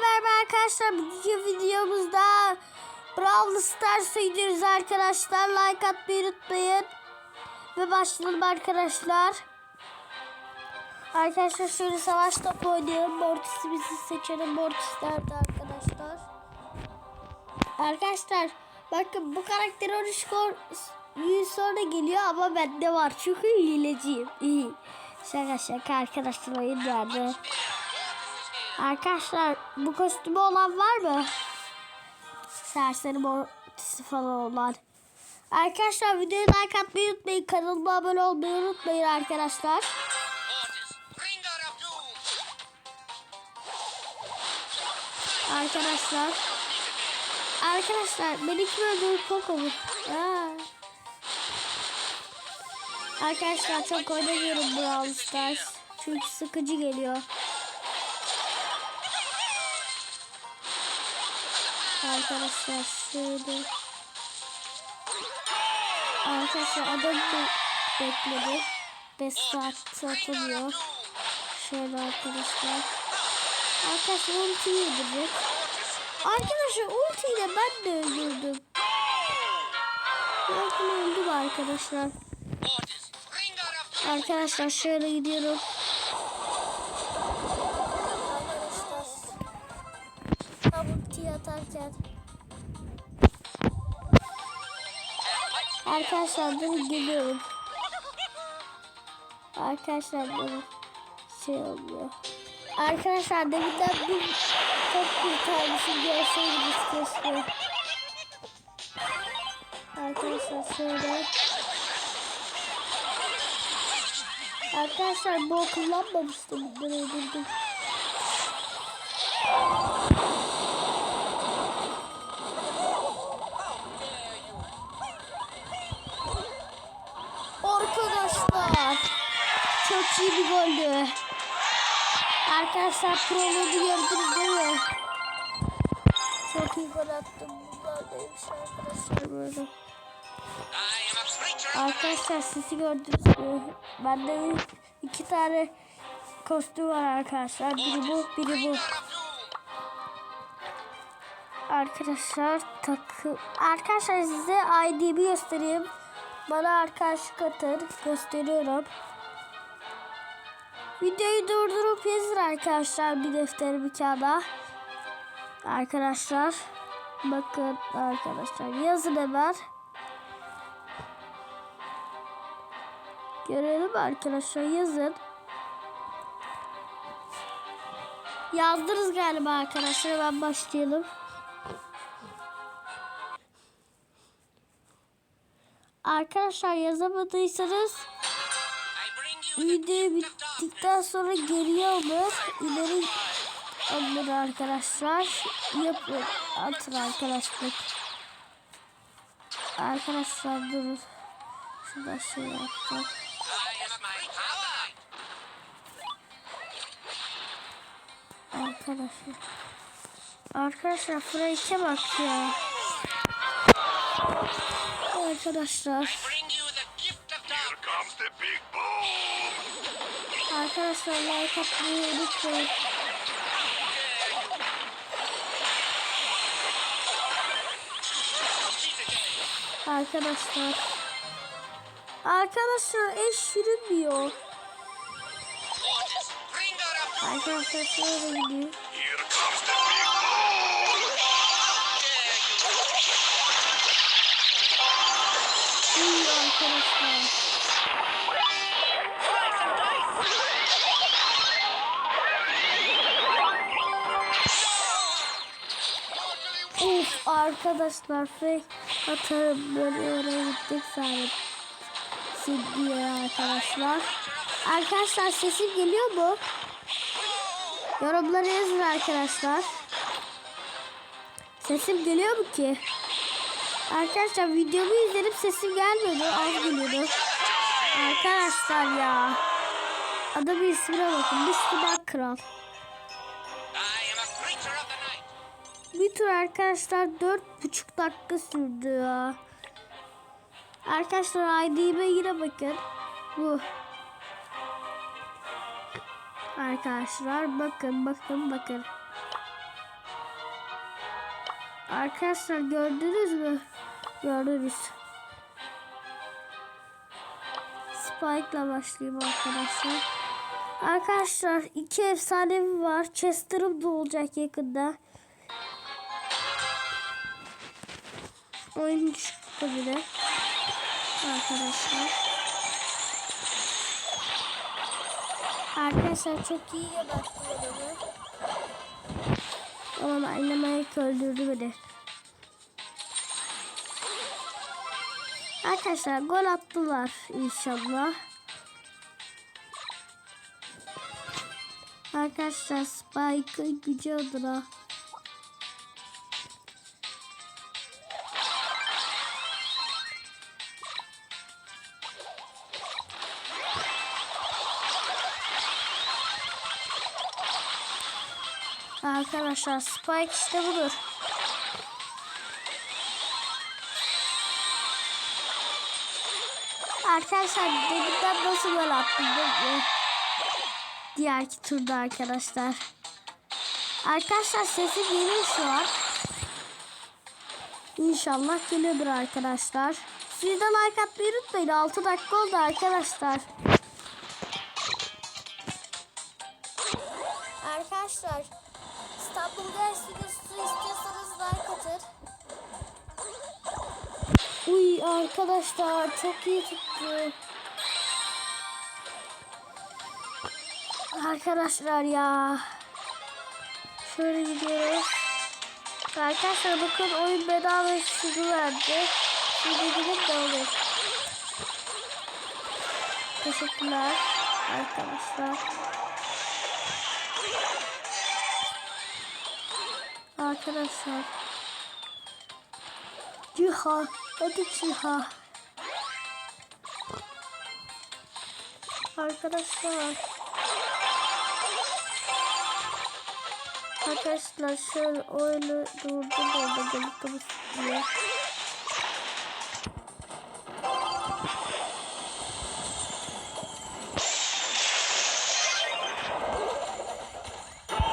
merhaba arkadaşlar. Bugünkü videomuzda Brawl Stars gidiyoruz arkadaşlar. Like atmayı unutmayın. Ve başlayalım arkadaşlar. Arkadaşlar şöyle savaş topu oynayalım. Mortis'imizi seçelim. Mortis nerede arkadaşlar? Arkadaşlar bakın bu karakter 13 gol- gün sonra geliyor ama bende var. Çünkü hileciyim. İyi. Şaka şaka arkadaşlar oyun nerede? Arkadaşlar bu kostümü olan var mı? Serseri mortisi falan olan. Arkadaşlar videoyu like atmayı unutmayın. Kanalıma abone olmayı unutmayın arkadaşlar. Arkadaşlar. Arkadaşlar beni kim öldürdü mu? Aa. Arkadaşlar çok oynamıyorum Brawl Stars. Çünkü sıkıcı geliyor. Arkadaşlar şöyle. Arkadaşlar adam be bekledi. 5 saat atılıyor. Şöyle arkadaşlar. Arkadaşlar ulti yedirecek. Arkadaşlar ultiyle ben de öldürdüm. Ben öldüm arkadaşlar. Arkadaşlar şöyle gidiyorum. Atarken. Arkadaşlar dur geliyorum. Arkadaşlar dur. Şey oluyor. Arkadaşlar deminden bir top kurtarmışım görseydiniz keşke. Arkadaşlar şöyle. Arkadaşlar bu kullanmamıştım. Bunları öldürdüm. Arkadaşlar çok iyi bir goldü. Arkadaşlar prologu gördünüz değil mi? Çok iyi gol attım. Bunlar neymiş arkadaşlar böyle. Arkadaşlar sizi gördünüz mü? Bende iki tane kostüm var arkadaşlar. Biri bu, biri bu. Arkadaşlar takı Arkadaşlar size ID'mi göstereyim. Bana arkadaşlık atın. Gösteriyorum. Videoyu durdurup yazın arkadaşlar bir defter bir kağıda. Arkadaşlar bakın arkadaşlar yazın hemen. Görelim arkadaşlar yazın. Yazdınız galiba arkadaşlar. Ben başlayalım. Arkadaşlar yazamadıysanız I bring you the video gift of darkness! bittikten sonra geriye alır. ileri alır arkadaşlar. Yapın. Atın arkadaşlar. Arkadaşlar durun. Şurada şey power! Arkadaşlar. Arkadaşlar Frank'e bak ya. Arkadaşlar. Arkadaşlar like atmayı unutmayın. Arkadaşlar. Arkadaşlar eş doom! Arkadaşlar şöyle gidiyor. Arkadaşlar. Arkadaşlar fake atarım böyle oraya gittik zaten. Diye arkadaşlar. Arkadaşlar sesim geliyor mu? Yorumlara yazın arkadaşlar. Sesim geliyor mu ki? Arkadaşlar videomu izledim sesim gelmedi. Az geliyordu. Arkadaşlar ya. Adamın ismine bakın. Müslüman Kral. Bir tur arkadaşlar dört buçuk dakika sürdü ya. Arkadaşlar ID'me yine bakın. Bu. Arkadaşlar bakın bakın bakın. Arkadaşlar gördünüz mü? Gördünüz. Spike'la başlayayım arkadaşlar. Arkadaşlar iki efsanevi var. Chester'ım da olacak yakında. Oyun çıktı bile. Arkadaşlar. Arkadaşlar çok iyi yanaştı beni. Ama annemeye öldürdü beni. Arkadaşlar gol attılar inşallah. Arkadaşlar Spike'ın gücü adına. Arkadaşlar Spike işte budur. Arkadaşlar deminden nasıl gol attım? Diğerki turda arkadaşlar. Arkadaşlar sesi geliyor şu an. İnşallah geliyordur arkadaşlar. Siz de like atmayı unutmayın. 6 dakika oldu arkadaşlar. Arkadaşlar İstanbul Ders videosu istiyorsanız like atın. Uy arkadaşlar çok iyi tuttu. Arkadaşlar ya. Şöyle gidiyoruz. Arkadaşlar bakın oyun bedava şunu verdi. Şimdi gidip de olur. Teşekkürler arkadaşlar. Arkadaşlar. Ciha. Hadi Ciha. Arkadaşlar. Arkadaşlar şöyle oyunu durdum orada gelip diye.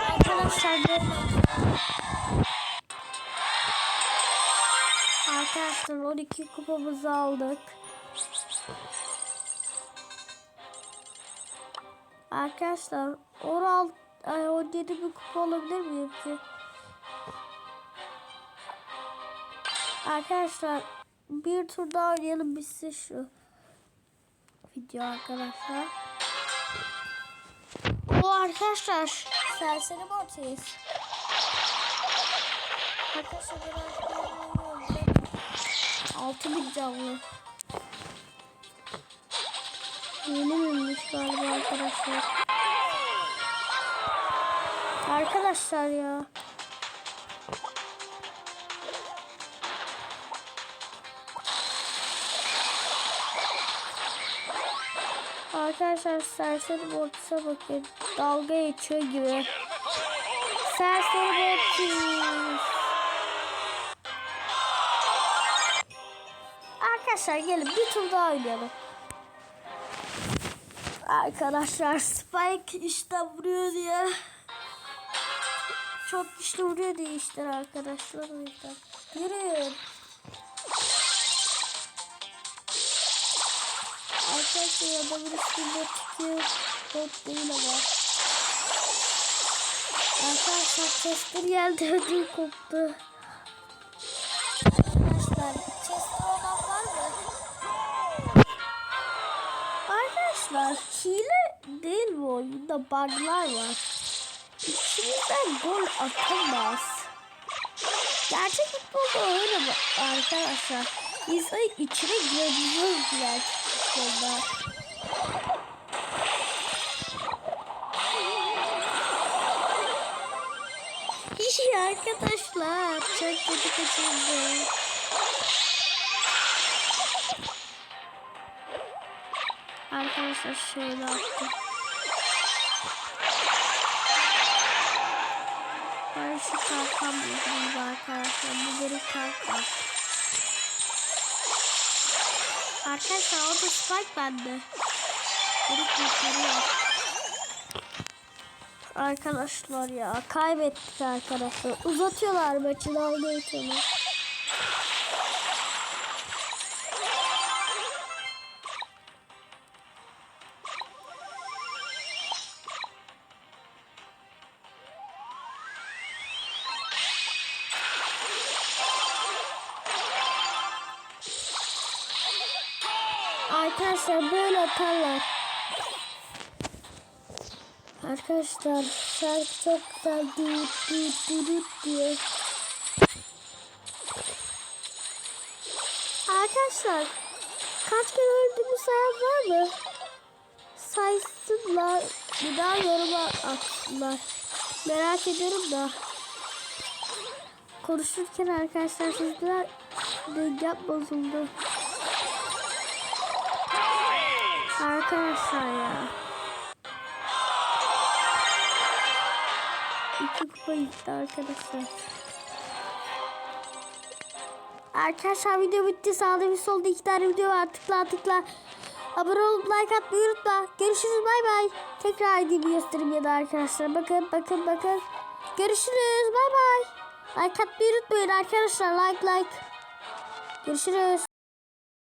Arkadaşlar böyle. Arkadaşlar 12 kupamızı aldık. Arkadaşlar 16 ay 17 bir kupa alabilir miyim ki? Arkadaşlar bir tur daha oynayalım bitsin şu video arkadaşlar. O arkadaşlar serseri ortayız. Arkadaşlar biraz. 6000 canlı. Yeni miymiş galiba arkadaşlar. Arkadaşlar ya. Arkadaşlar serseri bortisa bakın. Dalga geçiyor gibi. Serseri bortisa. Arkadaşlar gelin bir tur daha oynayalım. Arkadaşlar Spike işte vuruyor diye. Çok güçlü vuruyor diye işte arkadaşlar. o yüzden. Yürüyün. Arkadaşlar adamın üstünde tutuyor. Bot değil ama. Arkadaşlar Chester geldi ödül koptu. Bu oyunda bug'lar var. İçimizden gol atamaz. Gerçek futbolda öyle mi arkadaşlar? İnsanın içine girebiliyoruz gerçek futbolda. İyi arkadaşlar. Çok kötü kaçırdı. Arkadaşlar şöyle attım. Şu kalkan buldum arkadaşlar. Bu benim kalkan. Arkadaşlar o da spike bende. Beni kurtarıyor. Arkadaşlar ya kaybettik arkadaşlar. Uzatıyorlar maçı dalga geçiyorlar. Arkadaşlar böyle atarlar. Arkadaşlar şarkı çok güzel düt düt düt diyor. Arkadaşlar kaç kere öldüğümü sayan var mı? Saysınlar. Bir daha yoruma atsınlar. Merak ediyorum da. Konuşurken arkadaşlar sizler dengem bozuldu. Arkadaşlar ya. İki kupa gitti arkadaşlar. Arkadaşlar video bitti. Sağda bir solda iki tane video var. Tıkla tıkla. Abone olup like atmayı unutma. Görüşürüz bay bay. Tekrar ID'mi göstereyim ya da arkadaşlar. Bakın bakın bakın. Görüşürüz bay bay. Like atmayı unutmayın arkadaşlar. Like like. Görüşürüz.